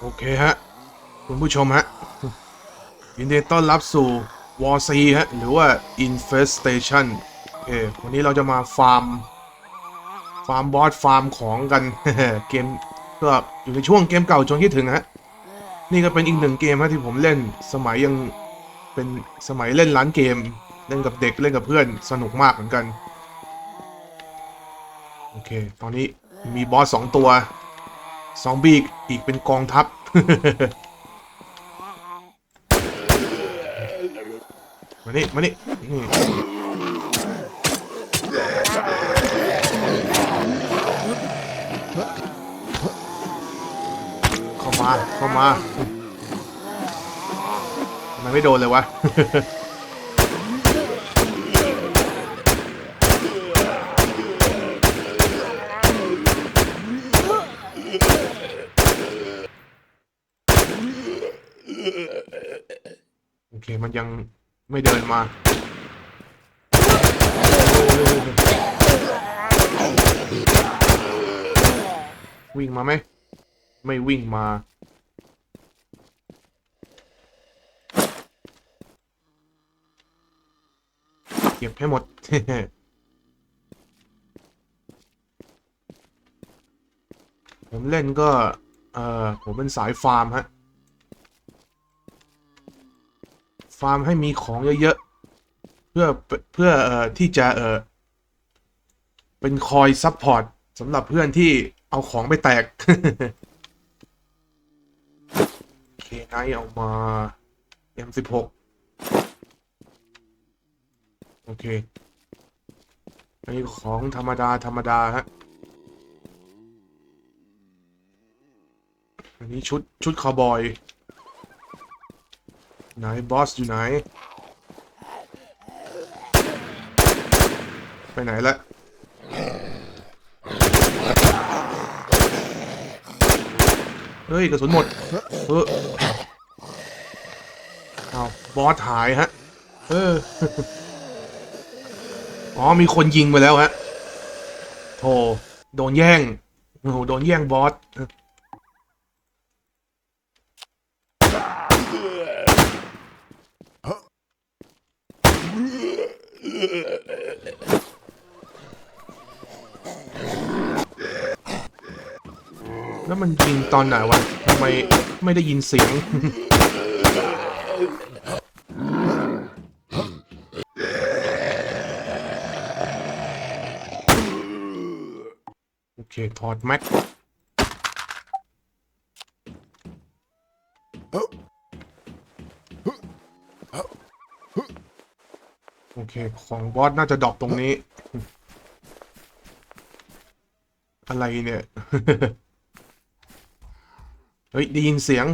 โอเคฮะ คุณผู้ชมฮะ ยินดีต้อนรับสู่ War C ฮะ หรือว่า Infestation โอเควันนี้เราจะมาฟาร์ม ฟาร์มบอสฟาร์มของกัน เกมก็อยู่ในช่วงเกมเก่าจนคิดถึงฮะ นี่ก็เป็นอีกหนึ่งเกมฮะที่ผมเล่นสมัยยังเป็นสมัยเล่นร้านเกม เล่นกับเด็กเล่นกับเพื่อนสนุกมากเหมือนกัน โอเค ตอนนี้มีบอสสองตัว ซอมบี้อีกเป็นกองทัพ มานี่ มานี่นี่เข้ามา เข้ามาทำไมไม่โดนเลยวะ มันยังไม่เดินมาวิ่งมาไหม ไม่วิ่งมา เก็บให้หมด ผมเล่นก็ เออผมเป็นสายฟาร์มฮะ ฟาร์มให้มีของเยอะๆ เพื่อเพื่อเอ่อที่จะเอ่อเป็นคอยซัพพอร์ตสำหรับเพื่อนที่เอาของไปแตก เคไนเอามา M16 โอเค อันนี้ของธรรมดา ธรรมดาฮะ อันนี้ชุดชุดคาวบอย ไหนบอสอยู่ไหน ไปไหนละเฮ้ยกระสุนหมดเออเอาบอสหายฮะ เออ อ๋อ มีคนยิงไปแล้วฮะโธ่โดนแย่ง โอ้โห โดนแย่งบอส แล้วมันยิงตอนไหนวะทำไมไม่ได้ยินเสียง โอเค ถอดแม็ก เค ของบอสน่าจะดรอปตรงนี้ อะไรเนี่ย เฮ้ย ได้ยินเสียง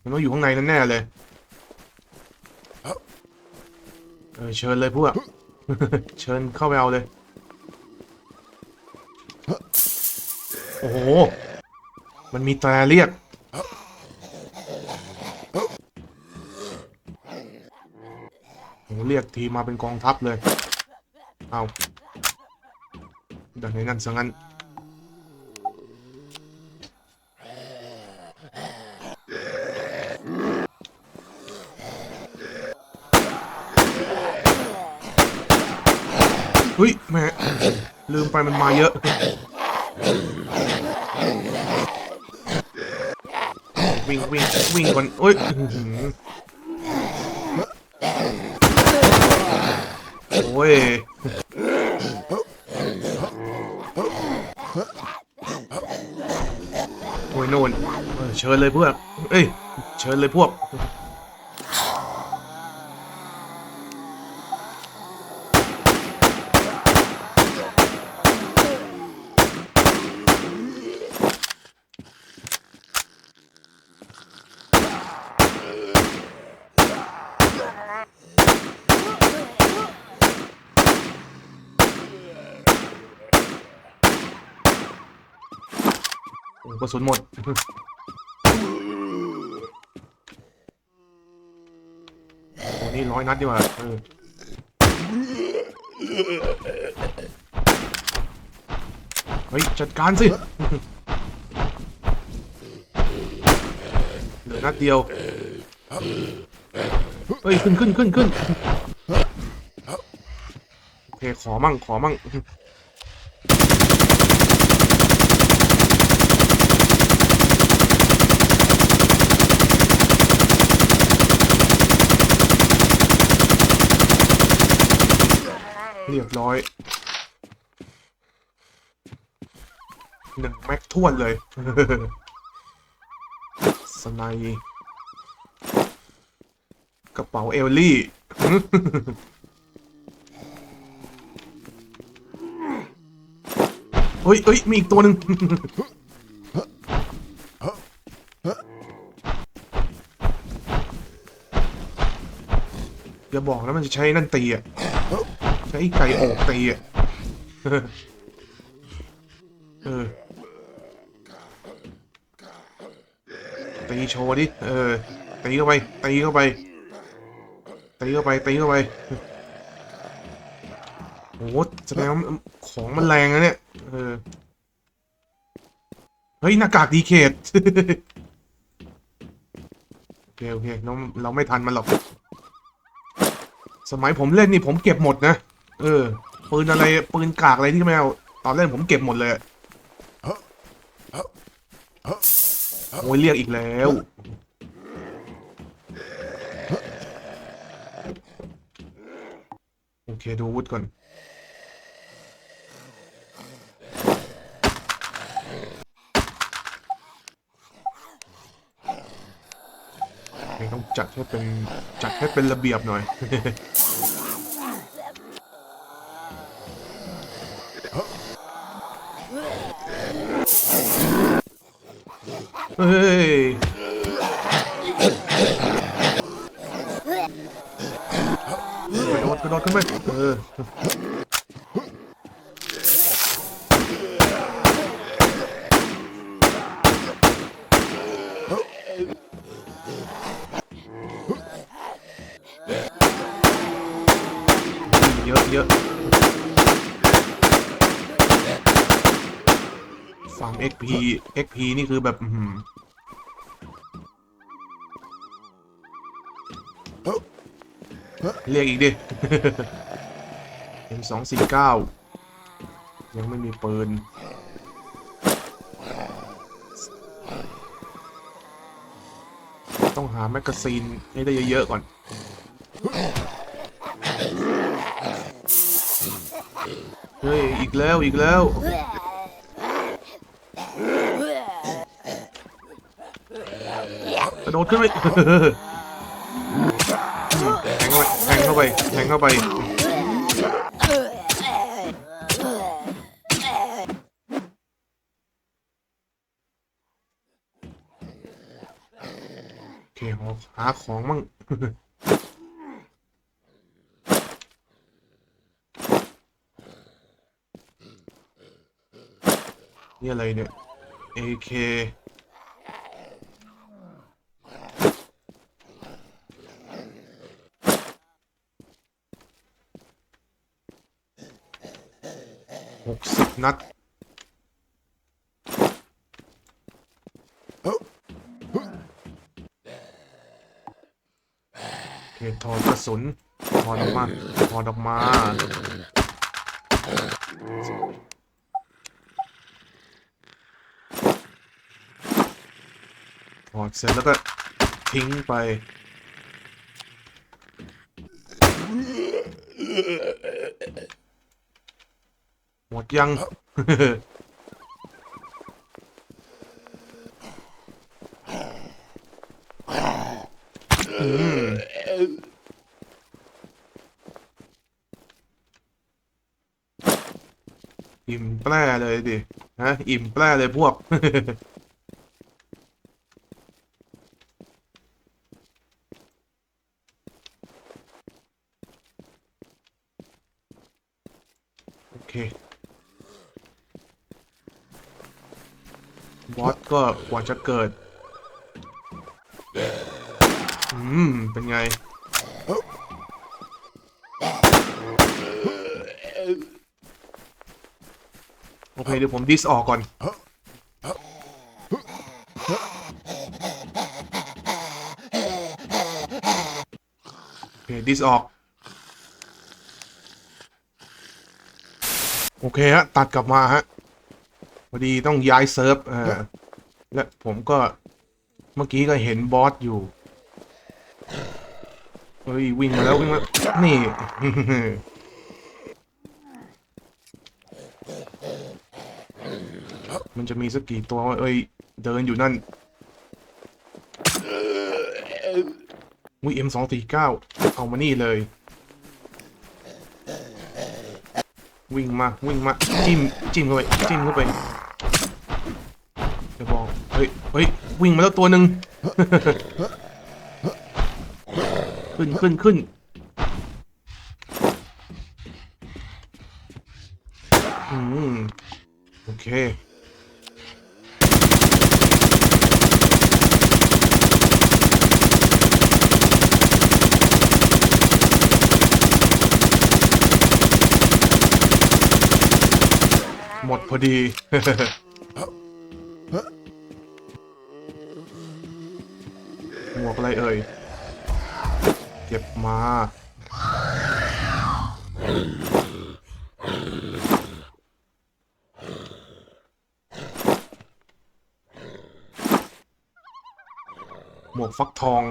มันต้องอยู่ข้างในนั่นแน่เลย เออ เชิญเลยพวก เชิญเข้าไปเอาเลย โอ้โห มันมีแตรเรียก โห เรียกทีมาเป็นกองทัพเลย เอาดังในนั้นซะงั้นเฮ้ยแม่ลืมไปมันมาเยอะ วิ่งวิ่งวิ่งก่อนเอ้ย อื้อหือโอ้ยโอ้ยโน่นเออเชิญเลยพวกเอ้ย เชิญเลยพวก โอ้ก ระสุนหมด โอ้นี่ร้อยนัดดีกว่าเออเฮ้ย จัดการสิ เหลือนัดเดียว เฮ้ย ขึ้นขึ้นขึ้นขึ้นโอเค ขอมั่ง ขอมั่ง เรียบร้อยหนึ่งแม็กทวนเลย สไนกระเป๋าเอลลี่ เฮ้ยเฮ้ยมีอีกตัวหนึ่งอย่าบอกนะมันจะใช้นั่นตีอะ ใช้ไก่อกตีอะเออตีโชว์ดิ เออ ตีเข้าไป ตีเข้าไป ตีเข้าไป ตีเข้าไปโอ้โหแสดงว่าของมันแรงนะเนี่ย เออ เฮ้ยหน้ากากดีเคทโอเคโอเคเราเราไม่ทันมันหรอก สมัยผมเล่นนี่ผมเก็บหมดนะ เออปืนอะไรปืนกากอะไรที่ไม่เอาตอนเล่นผมเก็บหมดเลยโอ้ยเรียกอีกแล้ว โอเคดูวุธก่อนต้องจัดให้เป็นจัดให้เป็นระเบียบหน่อย เฮ้ยกระโดดกระโดดขึ้นไปเออ เยอะเยอะฝั่ง XP XP นี่คือแบบเรียกอีกดิ M สองสี่เก้ายังไม่มีปืน ต้องหาแมกกาซีนให้ได้เยอะ ๆ ก่อนเฮ้ย อีกแล้ว อีกแล้ว กระโดดขึ้นไปแทงเข้าไปแทงเข้าไปแทงเข้าไปโอเคหาหาของมั่งนี่อะไรเนี่ย AK หกสิบนัดโอเคถอดกระสุนถอดออกมาถอดออกมาถอดเสร็จแล้วก็ทิ้งไป หมด ยัง อิ่มแปร่เลยดิ ฮะ อิ่มแปร่เลยพวก โอเค บอสก็กว่าจะเกิด อืม เป็นไง โอเค เดี๋ยวผมดิสออกก่อน โอเค ดิสออก โอเคฮะ ตัดกลับมาฮะ อดีต้องย้ายเซิร์ฟเออและผมก็เมื่อกี้ก็เห็นบอสอยู่ เฮ้ย วิ่งมาแล้ววิ่งมา นี่ มันจะมีสักกี่ตัววะเอ้ย เดินอยู่นั่นวิเอ็มสองสี่เก้าเอามานี่เลย วิ่งมา วิ่งมา จิ้ม จิ้มเข้าไป จิ้มเข้าไปเดี๋ยวบอกเฮ้ยเฮ้ย วิ่งมาแล้วตัวหนึ่ง ขึ้นขึ้นขึ้นอืมโอเคหมดพอดี หมวกอะไร เอ่ย เก็บมา หมวกฟักทอง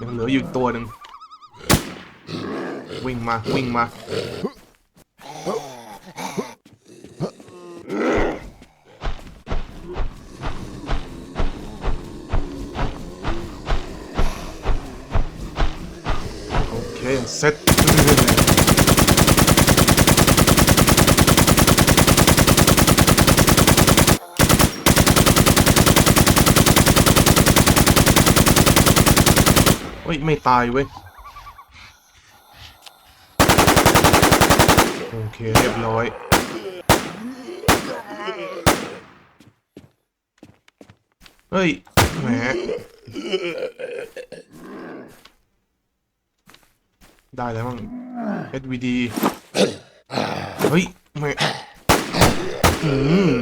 ยังเหลืออยู่ตัวหนึ่งวิ่งมา วิ่งมา ไม่ตายเว้ย โอเค เรียบร้อยเฮ้ยแหมได้แล้วมั้ง SVD เฮ้ยแหม่อืม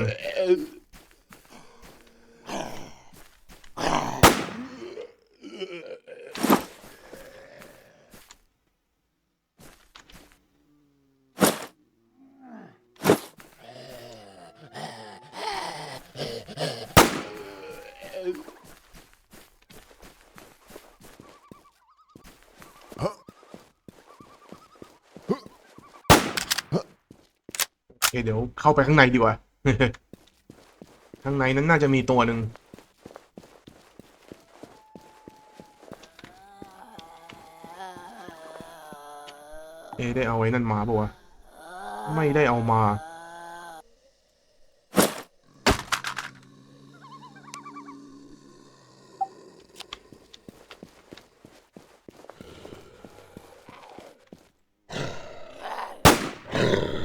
เข้าไปข้างในดีกว่า ข้างในนั้นน่าจะมีตัวหนึ่งเอได้เอาไว้นั่นมาปะวะ ไม่ได้เอามา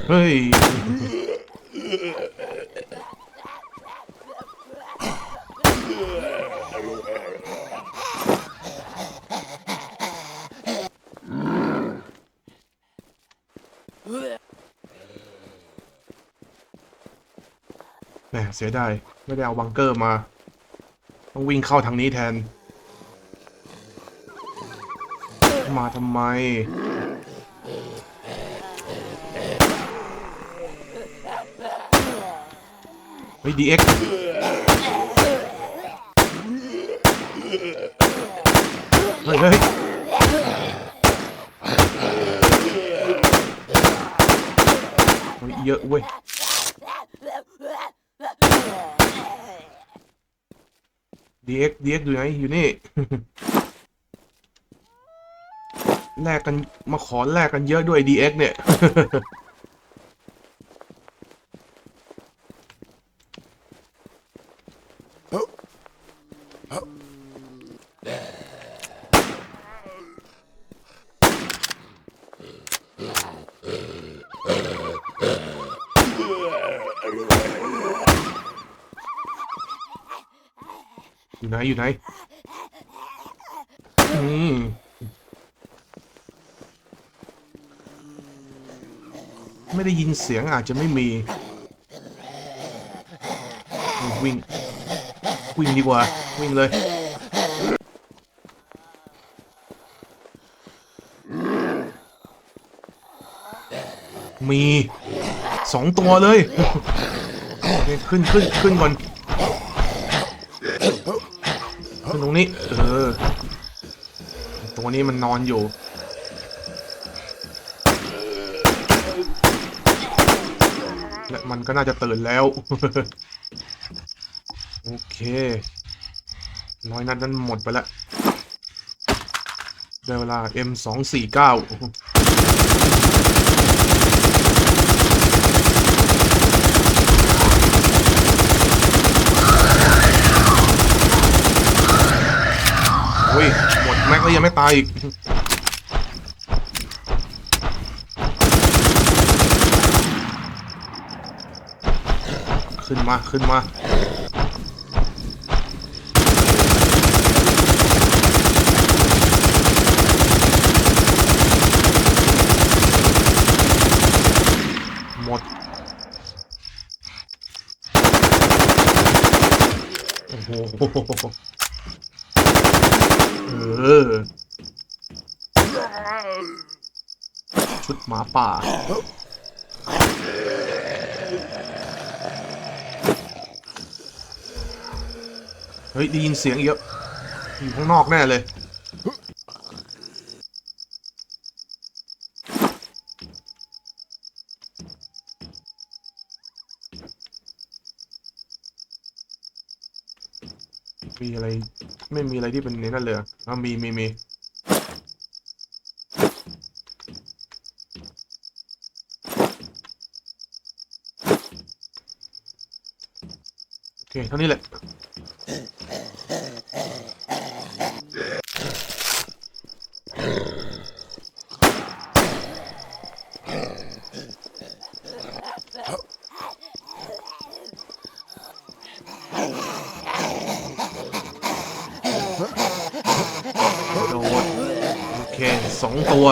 เฮ้ย เสียดายไม่ได้เอาบังเกอร์มา ต้องวิ่งเข้าทางนี้แทน มาทำไม เฮ้ย DX เฮ้ยเฮ้ยเฮ้ยเยอะเว้ย DX DX อยู่ไหนอยู่นี่แลกกันมาขอแลกกันเยอะด้วย DX เนี่ย อยู่ไหนอยู่ไหนอืมไม่ได้ยินเสียงอาจจะไม่มี วิ่ง วิ่งดีกว่า วิ่งเลยมีสองตัวเลย ขึ้นขึ้นขึ้นก่อน ตรงนี้ เออตัวนี้มันนอนอยู่ และมันก็น่าจะตื่นแล้ว โอเคน้อยนัดนั้นหมดไปแล้วได้เวลา M249 อ้ยหมดแม็กแล้วยังไม่ตายอีกขึ้นมา ขึ้นมา หมด โอ้โห เออ ชุด หมาป่า เฮ้ย ได้ยินเสียงอีกแล้วอยู่ข้างนอกแน่เลย มีอะไร ไม่มีอะไรที่เป็นในนั่นเลยอะมีมีมี อเคเท่านี้แหละโดดโอเคสองตัว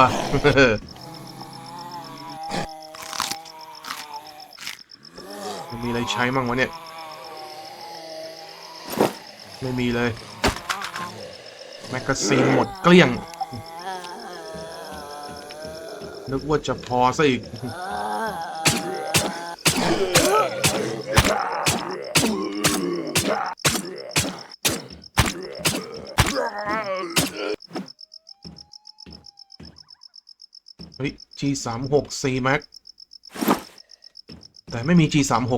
มีอะไรใช้มั่งวะเนี่ย ไม่มีเลย แมกกาซีนหมดเกลี้ยง นึกว่าจะพอซะอีกเฮ้ย G36 C Max แต่ไม่มี G36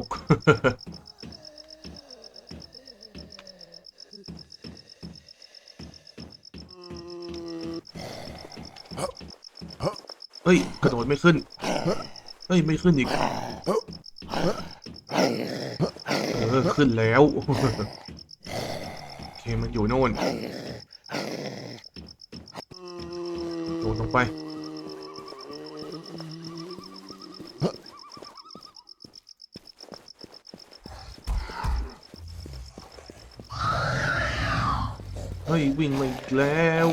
ฮ้ยกระโดดไม่ขึ้น เฮ้ยไม่ขึ้นอีก เออขึ้นแล้วโอเคมันอยู่โน่นโดดลงไป เฮ้ยวิ่งมาอีกแล้ว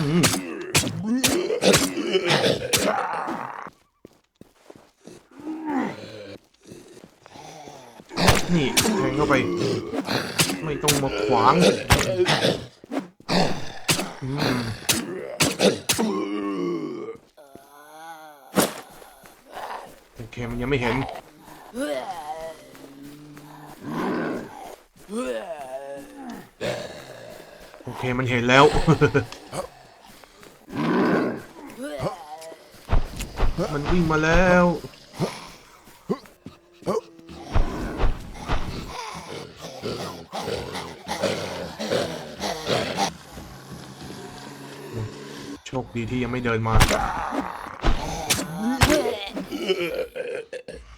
อืมนี่แทงเข้าไป ไม่ต้องมางโอเคมันยังไม่เห็นโอเคมันเห็นแล้วมันวิ่งมาแล้ว ดีที่ยังไม่เดินมา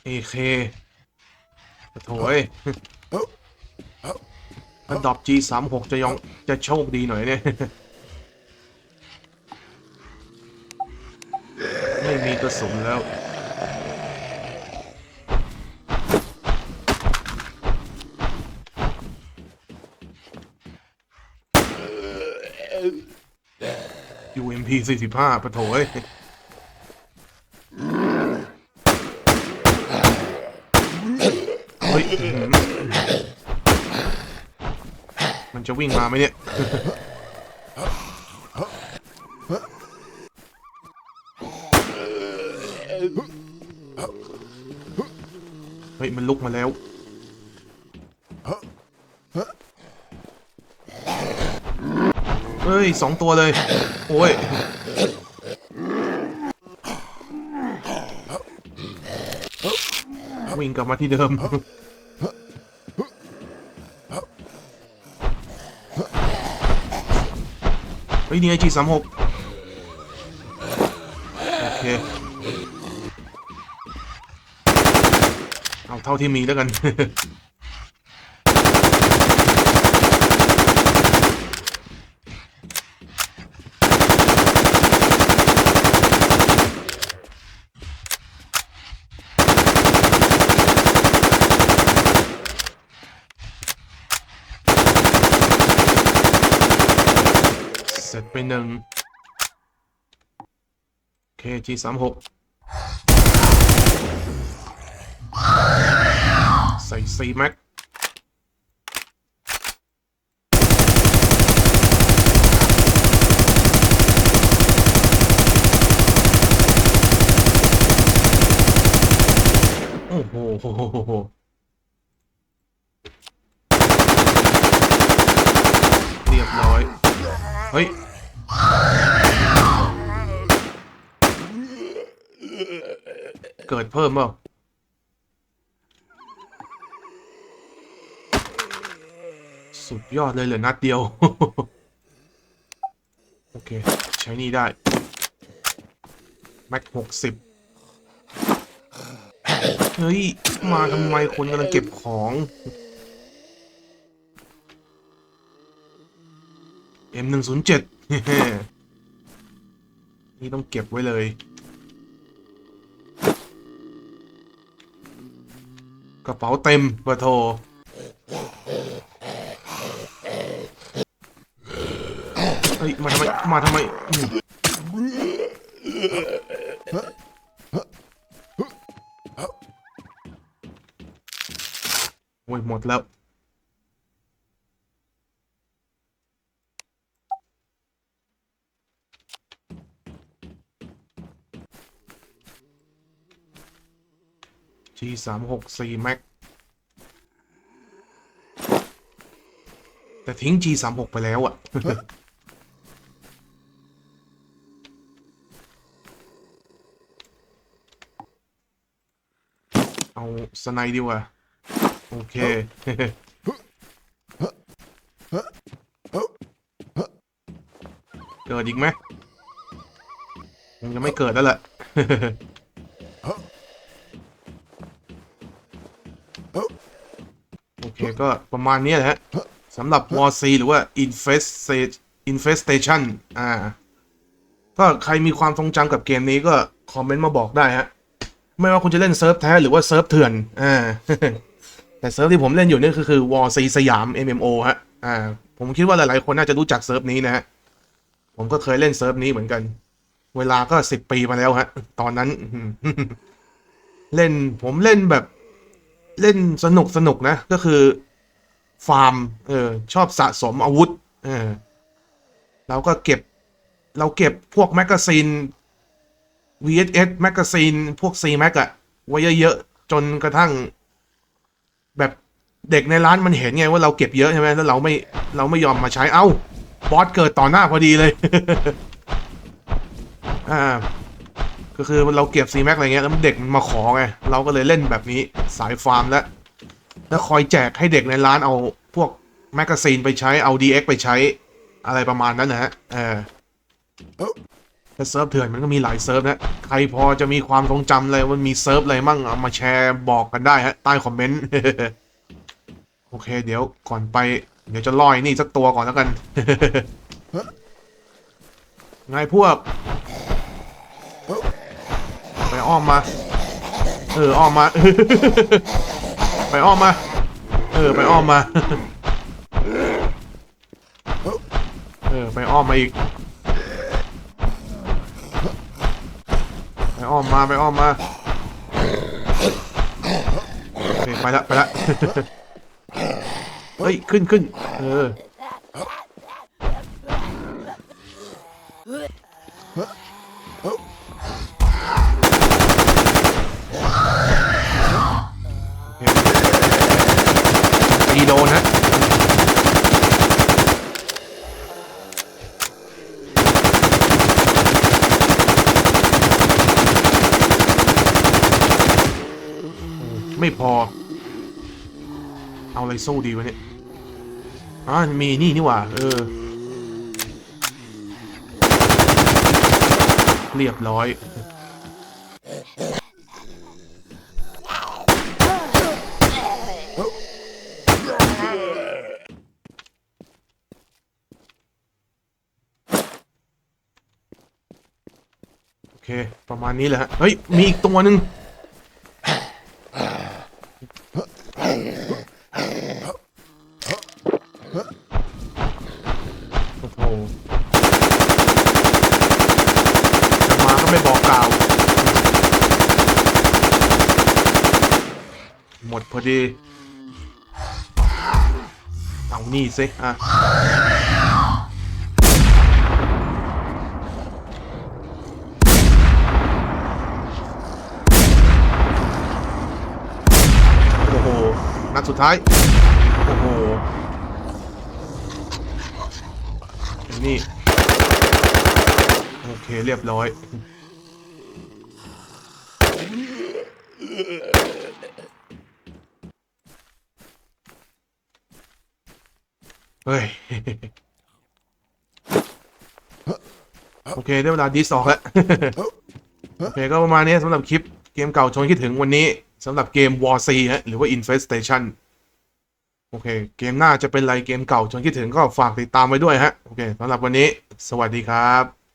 เอเคโถ่เอ้ยถ้าดรอป G สามหกจะยองจะโชคดีหน่อยเนี่ย ไม่มีกระสุนแล้วีสี่สิบห้าปะโถยเฮ้ยมันจะวิ่งมาไหมเนี่ยเฮ้ย มันลุกมาแล้ว ยสองตัวเลย โอ้ยวิ่งกลับมาที่เดิมเฮ้ยนี่ไอจีสามหกโอเค เอาเท่าที่มีแล้วกัน ร็จไปหนึ่งเคจีสามหกใส่ซีแม็กโอ้โห เกิดเพิ่มเปล่าสุดยอดเลยเหลือนัดเดียว โอเค ใช้นี่ได้ แม็กหกสิบเฮ้ย มาทำไมคนกำลังเก็บของ M หนึ่งศูนย์เจ็ดนี่ต้องเก็บไว้เลย กระเป๋าเต็มเบอร์โทรเฮ้ยมาทำไม มาทำไมโอ้ยหมดแล้ว G สามหกสี่ Max แต่ทิ้ง G สามหกไปแล้วอะเอาสไนด์ดีกว่า โอเค เกิดอีกไหมคงจะไม่เกิดแล้วแหละ โอเค ก็ประมาณนี้แหละฮะสำหรับ War C หรือว่า Infest Infestation อ่า ก็ใครมีความทรงจำกับเกมนี้ก็ คอมเมนต์มาบอกได้ฮะ ไม่ว่าคุณจะเล่นเซิร์ฟแท้หรือว่าเซิร์ฟเถื่อน อ่า แต่เซิร์ฟที่ผมเล่นอยู่นี่คือคือ War C สยาม MMO ฮะ อ่า ผมคิดว่าหลายๆคนน่าจะรู้จักเซิร์ฟนี้นะฮะ ผมก็เคยเล่นเซิร์ฟนี้เหมือนกัน เวลาก็สิบปีมาแล้วฮะ ตอนนั้น เล่นผมเล่นแบบเล่นสนุกสนุกนะ ก็คือ ฟาร์มเออชอบสะสมอาวุธเออเราก็เก็บเราเก็บพวกแมกกาซีน VSS แมกกาซีนพวก C Mac อะไว้เยอะๆจนกระทั่ง แบบเด็กในร้านมันเห็นไงว่าเราเก็บเยอะใช่ไหมแล้วเราไม่เราไม่ยอมมาใช้เอ้า บอสเกิดต่อหน้าพอดีเลย อ่า ก็คือเราเก็บ C Mac อะไรเงี้ยแล้วเด็กมันมาขอไง เราก็เลยเล่นแบบนี้สายฟาร์มแล้ว แล้วคอยแจกให้เด็กในร้านเอาพวกแมกกาซีนไปใช้เอา DX ไปใช้อะไรประมาณนั้นนะฮะเออแต่เซิร์ฟเถื่อนมันก็มีหลายเซิร์ฟนะ ใครพอจะมีความทรงจำเลยมันมีเซิร์ฟอะไรมั่งเอามาแชร์บอกกันได้ฮะ ใต้คอมเมนต์โอเค เดี๋ยวก่อนไป เดี๋ยวจะล่อยนี่สักตัวก่อนแล้วกันไงพวก ไปอ้อมมา เอออ้อมมา ไปอ้อมมา เออ ไปอ้อมมา เออ ไปอ้อมมาอีก ไปอ้อมมา ไปอ้อมมาไปละ ไปละ เฮ้ย ขึ้นขึ้นเออ โอเค ทีโดนฮะไม่พอ เอาอะไรสู้ดีวะเนี่ยอ่ามีนี่นี่หว่า เออ เรียบร้อย ประมาณนี้แหละฮะเฮ้ย มีอีกตัวหนึ่งโอ้โหจะมาก็ไม่บอกกล่าว หมดพอดี เอานี่สิอะ โอ้โห นัด สุดท้าย โอ้โหนี่โอเคเรียบร้อยเฮ้ยโอเคได้เวลาดีสองแล้ว โอเคก็ประมาณนี้สำหรับคลิปเกมเก่าชนคิดถึงวันนี้ สำหรับเกม War C ฮะหรือว่า Infestation โอเค เกมหน้าจะเป็นไรเกมเก่าชวนคิดถึงก็ฝากติดตามไว้ด้วยฮะ โอเคสำหรับวันนี้ สวัสดีครับ